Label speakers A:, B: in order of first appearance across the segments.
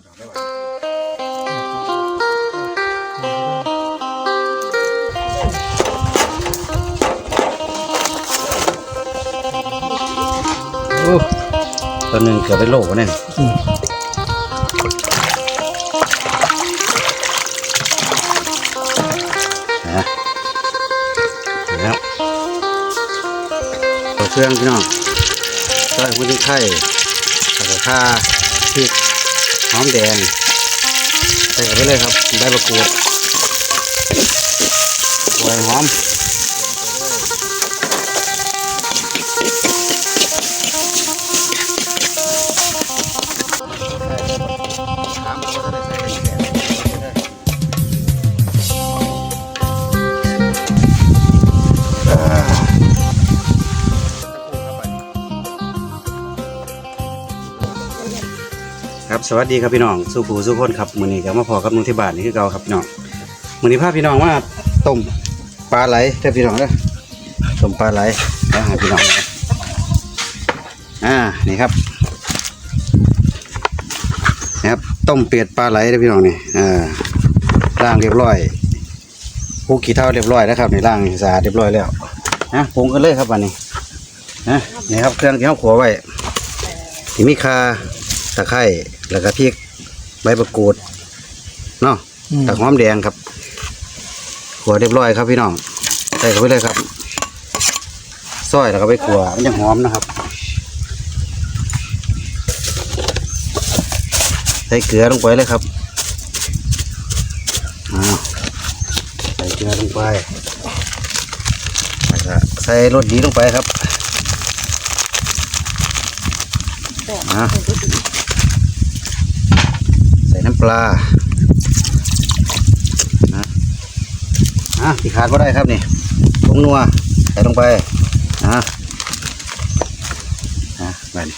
A: โอ้ตัวหนึ่งเกือบไปโลกวะเนี่ย
B: อืม
A: นะแล้วตัวเครื่องพี่น้องใส่หัวไข่แล้วก็ข่าพริก หอมแดงใส่ไปเลยครับ ได้ประกวดไว้หอม สวัสดีครับพี่น้องสู้ผู้สู้คนครับมือนี้ก็มาพอกับนุ่งที่บ้านนี่คือเก่าครับพี่น้องมือนี้พาพี่น้องมาต้มปลาไหลเด้อพี่น้องเด้อต้มปลาไหลแล้วให้พี่น้องนะอ่านี่ครับนะครับต้มเป็ดปลาไหลเด้อพี่น้องนี่อ่าล้างเรียบร้อยผู้กี่เท่าเรียบร้อยแล้วครับในี่างสะอาดเรียบร้อยแล้วนะปรุงกันเลยครับวันนี้นะนี่ครับเครื่องที่เราขัวไว้ที่มีคา ตะไคร้แล้วก็พริกใบมะกรูดเนาะ
B: อืม
A: ตะหอมแดงครับขัวเรียบร้อยครับพี่น้องใส่เข้าไปเลยครับซอยแล้วก็ไปขัวมันจะหอมนะครับใส่เกลือลงไปเลยครับอ้าวใส่เกลือลงไปแล้วก็ใส่รสดีลงไปครับ อ่าใส่น้ำปลานะอะที่ขาดก็ได้ครับนี่ผงนัวใส่ลงไปนะนะแบบนี้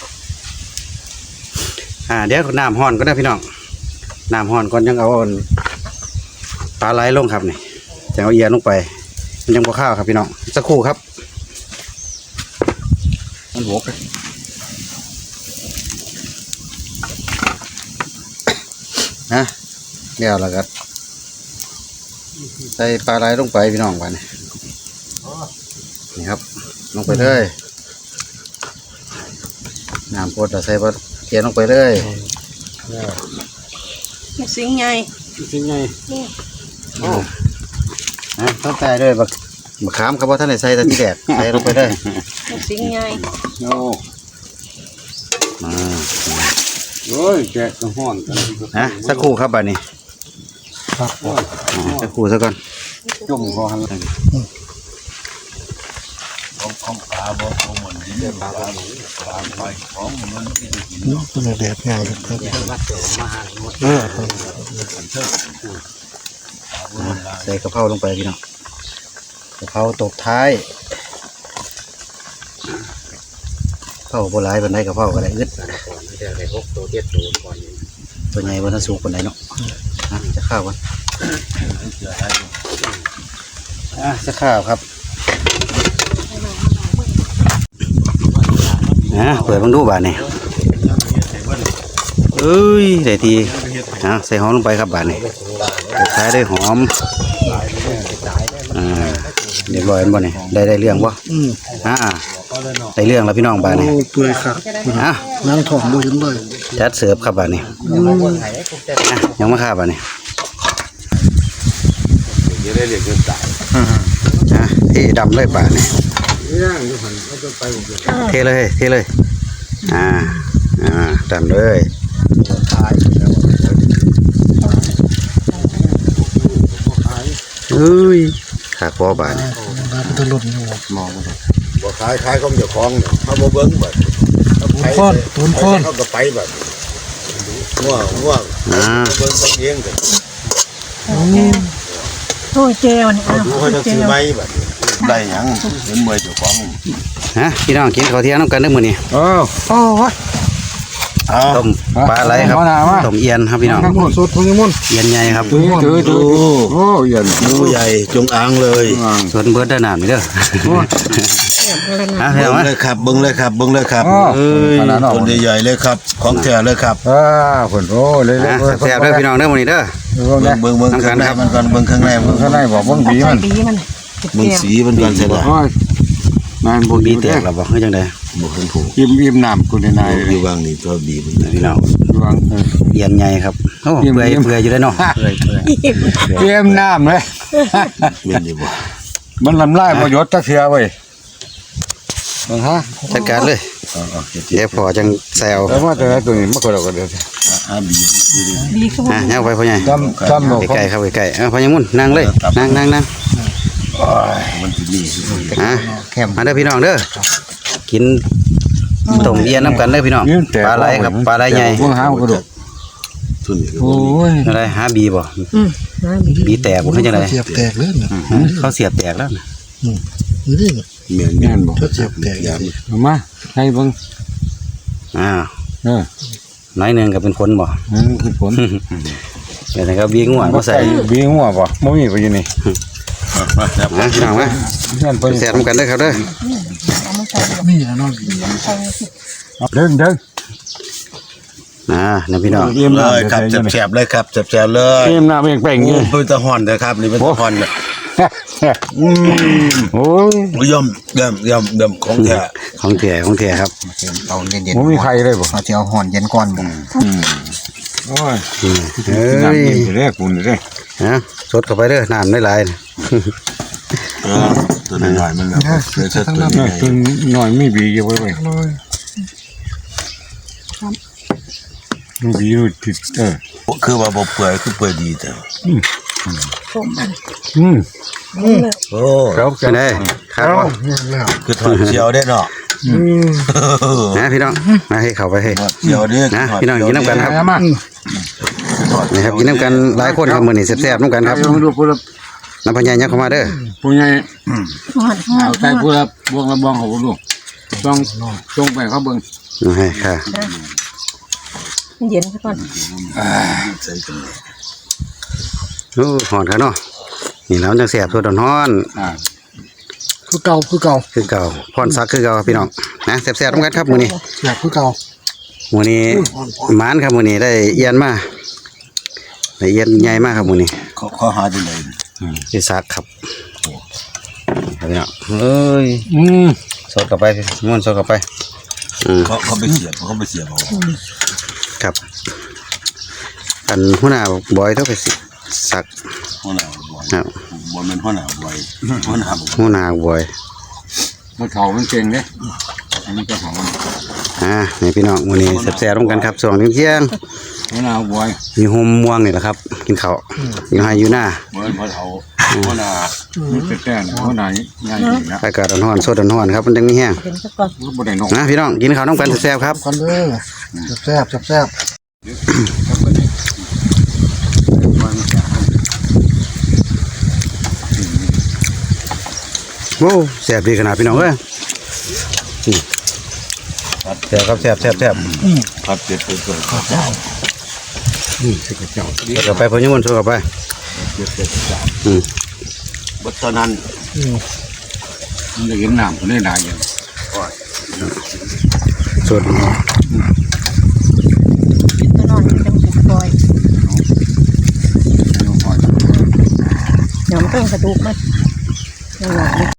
A: อ่าเดี๋ยวน้ำห่อนก็ได้พี่น้องน้ำห่อนก่อนยังเอาปลาไหลลงครับนี่จะเอาเอียนลงไป มันยังบ่ข้าวครับพี่น้องสักครู่ครับ มันหัว ไปนะเดี๋ยวแล้วก็ใส่ปลาไหลลงไปพี่น้องไปนี่นี่ครับ ลงไปเลยน้ำพดเราใส่ปลาเกียนลงไปเลย
C: สิ่งใหญ่
A: จริงไงโอ้นะต้องใส่ด้วยบักบักขามครับว่าท่านไหนใส่ตะที่แดดใส่ลงไปเลย
C: สิ่งใหญ่
D: โอ้
A: มา
D: โอ้ยแกะกระห้อนกัน
A: นะสักครู่ครับบัดนี้
B: ครับ
A: อ่าสักครู่ซะก่อน
D: จุ่มคอหันของของปลาบ่ของมันกินได้ปลาบ่ปลาไปของมัน
B: นี่เป็นแดดง่ายครับครับเออครับ
A: อ่าใส่กระเพราลงไปพี่น้องกระเพราตกท้าย กระเพราโบราณเป็นไรกระเพราก็ได้อึดตัวใหญ่บนสูงคนไหนเนาะอะจะข้าวกันอะจะข้าวครับนะเปิดเบังดูบาทนี่เอ้ยได้ทีอะใส่หอมลงไปครับบาทนี่ตกท้ายด้วยหอมอ่าเรียบร้อยแล้วบ่นี่ได้ได้เรื่องบ่
B: อืม
A: อ่า ได้เรื่องแล้วพี่น้องบาทนี่
B: โอ้เปื่อยครับ
A: อะ
B: นั่งถ่องบ่เห็นเลย
A: จัดเสิร์ฟครับบาทนี่
B: อืม
A: อะยังมาข้าวบาทนี่
D: จะได้เรียกเกินตาย
A: อะเทดำเลยบาทนี่
D: ย่างอยู่หันก็จะไปผมจะ
A: เทเลยเทเลยอ่าอ่าดำเลย
D: ตายแล้ว
A: เฮ้ยขาคอบาทนี่
B: น้ำเป็นตะลุนอยู่
D: มองบ่ ขายขายของเจ้าของเนี่ยเขาบ่เบิ่งบัด
B: ค้อนตูนค้อน
D: เขาก็ไปบัดง่วงง่วง
A: อ่า
D: เบิ่งตัวเองกัน
C: โอ้ยเจลนี่
D: เขาดูเขาจะซื้อไม้บัดได้หยังเห็นเมื่อยเจ้าของ
A: ฮะพี่น้องกินข้าวเที่ยงน้ำกันเด้อมื้อนี้
D: อ้าว
B: โอ้ย
D: เอา
A: ต้มปลาไหลครับ
B: มาหน้ามา
A: ต้มเอียนครับพี่น้อง
B: นั่งหมดสุดพุ่งยังมุ่น
A: เอียนใหญ่ครับ
B: ถือถือถือโอ้ยยัน
D: หมูใหญ่จงอางเลย
A: ส่วนเบิร์ดเด้านานไปเด้อ ฮะ
D: เบิ้
A: เห็น
D: ง
A: ไหม
D: เลยครับเบิ้งเลยครับเบิ้งเลยครับ
B: อ๋อ
D: เอ้ย
B: ขนาดนั้น
D: ต้นใหญ่ๆเลยครับ ของแท้เลยครับ
B: อ่าผลโอ้เลยเลย
A: นะแซ่บๆเด้อพี่น้องเด้อมื้อนี้เด้อ
B: เบิ่ง
D: เบิ้ง
B: นะ
D: เบิ้งเบิ้งข้างในมันก่อนเบิ้งข้างในมัน
B: ข้างในบอกเบิ่งบีมัน
C: บีมัน
D: เบิ้งสีมันก่อนเสร็จแล้ว
B: โอ้ยนานบ่
A: บี
B: บี
A: แต
B: แต
A: ก
B: ก
A: แล้วบ่คือจังได๋
D: บ่เห็นผูก
B: อิ่มอิ่มน้ำกูในนาย
D: อยู่วางนี่ตัวบีมัน
A: พี่น้อง
B: วางเออ
A: เอียนใหญ่ครับโอ้
B: เยี่ยม
A: เปื่อย
B: เยี่ยม
A: เปื่อยอยู่ได้อเนาะเปื่อยเปื่อย
B: อิ่มน้ำเลย
D: เป็นอยู่บ่
B: มันลำลายบ่หยดจักเทื่อเว้ย เบิ่งฮะ
A: จัดการเลย
D: เอ๋อาเดี๋ยว
A: เดี๋ยวพอจังแซว
B: แล้วมาแต่ไหนตัวนี้มาคนเราก็เดี๋ยว
D: อ่าบีดีดี
C: บีก็
A: อะเอาไปพ่อใหญ่
B: จำจำบอกเขา
A: ใกล้ๆครับใกล้ๆเอาพ่อใหญ่มุ่นนั่งเลยนั่งนั่งนั่ง
D: มันสิมี
A: อะมาเด้อพี่น้องเด้อกินต้มเอียนน้ำกันเด้อพี่น้อง
B: ยิ้มแตก
A: ปลาไหลครับปลาไหลใหญ่
B: เบิ่งหาก็ดู
D: ทุนนี่ก็
B: โอ้ย
A: อะไรหาบีบ่
C: อืมนะบี
A: บีแตกบ่คือจังได๋
E: เสียบแตกเลยนะ
A: เขาเสียบแตกแล้ว นะ
E: นี่ดิ
D: แม่น
B: แม่นบอก
E: ถ้าเสียบแตก
D: ยาม
B: เอามาให้เบิ่ง
A: อ้าว
B: เออ
A: น้อยหนึงก็เป็นคนบ่
B: นั่นคือผล
A: เดี๋ยวนะครับบีงัวมาใส่
B: บีงัวบ่บ่มีบ่อยู่นี่
D: มาครับ
A: นะพี่น้องมา
B: นั่นเพิ่น
A: แซ่บนำกันเด้อครับเด้อ
C: นี่
E: นี่นะนอน
C: บีมันใส่สิ
B: เดินเดิน
A: อ่านะพี่น้อง
B: เยี่ม
D: เลยครับแซ่บๆเลยครับแซ่บๆเลย
B: เยี่ยมน้ำเองแป้ง
D: โอ้
B: นี่
D: เป็นตะฮอนนะครับนี่เป็นตะฮอนเนี่ย
B: โอ้ย
D: ย่อมย่อมย่อมย่อมของแท้
A: ของแท้ของแท้ครับ
E: เอาเย็น
B: บ่มีใครเลยบ่
E: ๆเอาจะเอาห่อนเย็นก่อนบ่
B: โอ้ย
A: อืมเอ้
B: น้ำ
A: ย
B: เย็นอยู่เด้คุณเด้
A: นะสดเข้าไปเด้อน้ำหลายๆนะ
D: เออตัวน้อยๆมันแบบเคยเช็ดตัว
B: นั่น
D: นี้
B: ตัวน้อยมีบีอยู่ไว้ไว้
E: น้อย
B: มีบีอยู่ติดเออ
D: คือว่าบ่เปื่อยคือเปื่อยดีแต่
C: ต้มมัน
B: อืม
C: นี่เลย
D: โอ้
B: ครับ
A: เป็นไงครับบ่
E: นี่แล้ว
D: คือถอดเชียวได้เนาะ
A: นะพี่น้องมาให้เข้าไปให้
D: ถอดเชียวได้
A: นะพี่น้องกินน้ำกันครับ
B: มา
A: นี่ครับกินน้ำกันหลายคนครับมื้อนี้แซ่บๆน้ำกันครับ
B: ลองดูผู้ละ
A: น้ำพญายักเข้ามาเด้อ
B: ผู้ใหญ่
C: หอนหอน
B: เอาใจผู้ละบวงละบวงของผมดูต้องจงไปเขาเบิ่ง
A: เอาให้ค่ะ
C: เย็นซะก่อน
D: ใส่กันเลย
A: โอ้หอนครับเนาะนี่แล้วจังแซ่บสดร้อน
B: อ่า
E: คือเก่าคือเก่า
A: ๆคือเก่าพรซักคือเก่าครับพี่น้องนะแซ่บๆน้ำกันครับมื้อนี้
E: เสียบคือเก่า
A: มื้อนี้หมานครับมื้อนี้ได้เอียนมาได้เอียนใหญ่มากครับมื้อนี้
D: เขาเขาหาที่ไหน
A: ที่ซักครับครับพี่น้องเอ้ย
B: อืม
A: สดเข้าไปม้วนสดเข้าไปอืม
D: เขาเขาไปเสียบเขาไปเสียบเอา
A: ครับ อันหัวหน้าบอยต้องไปสิ สัก
D: หัวหน้าบ่อย
A: ครับ
D: บ่แม่นหัวหน้าบ่อยหัวหน้าบ่
A: หัวหน้าบอย
B: มันเฒ่ามันเก่งเด้อันนี้ก็ของมัน
A: อ่านี่พี่น้องมื้อนี้แซ่บๆร่วมกันครับช่วงเที่ยง
B: มะนาวบอย
A: ๆมีโฮมม่วงนี่แหละครับ กินข้าวอยู่ให้อยู่หน้า
D: เหมือนพ่อเฒ่าหัวหน้า
B: มันเป็นแต้นหัวหน้าง่ายจริงนะ
A: อากาศร้อนๆสดร้อนๆครับมันจังมีแห้ง
C: เย็นซะก่อน
B: บ่ได้นก
A: นะพี่น้องกินข้าวน้ำกันแซ่บๆครับ
E: กันเด้อแซ่บแซ่บ
A: โอ้แซ่บดีขนาดพี่น้องเอ้ยอืมแซ่บครับแซ่บแซ่บแซ่บ
D: ครับเจ็ดเจ็ดเจ็ด
A: สดเข้าไปพอยังมันสดเข้าไปอืม
D: บัดตอนนั้น
B: มันจะเห็นน้ำคนได้หลายอย่าง
A: สด
C: ตัวนอนมันจะสุกปล่อยเดี๋ยวมันต้องกระดูกมันนั่นแหละ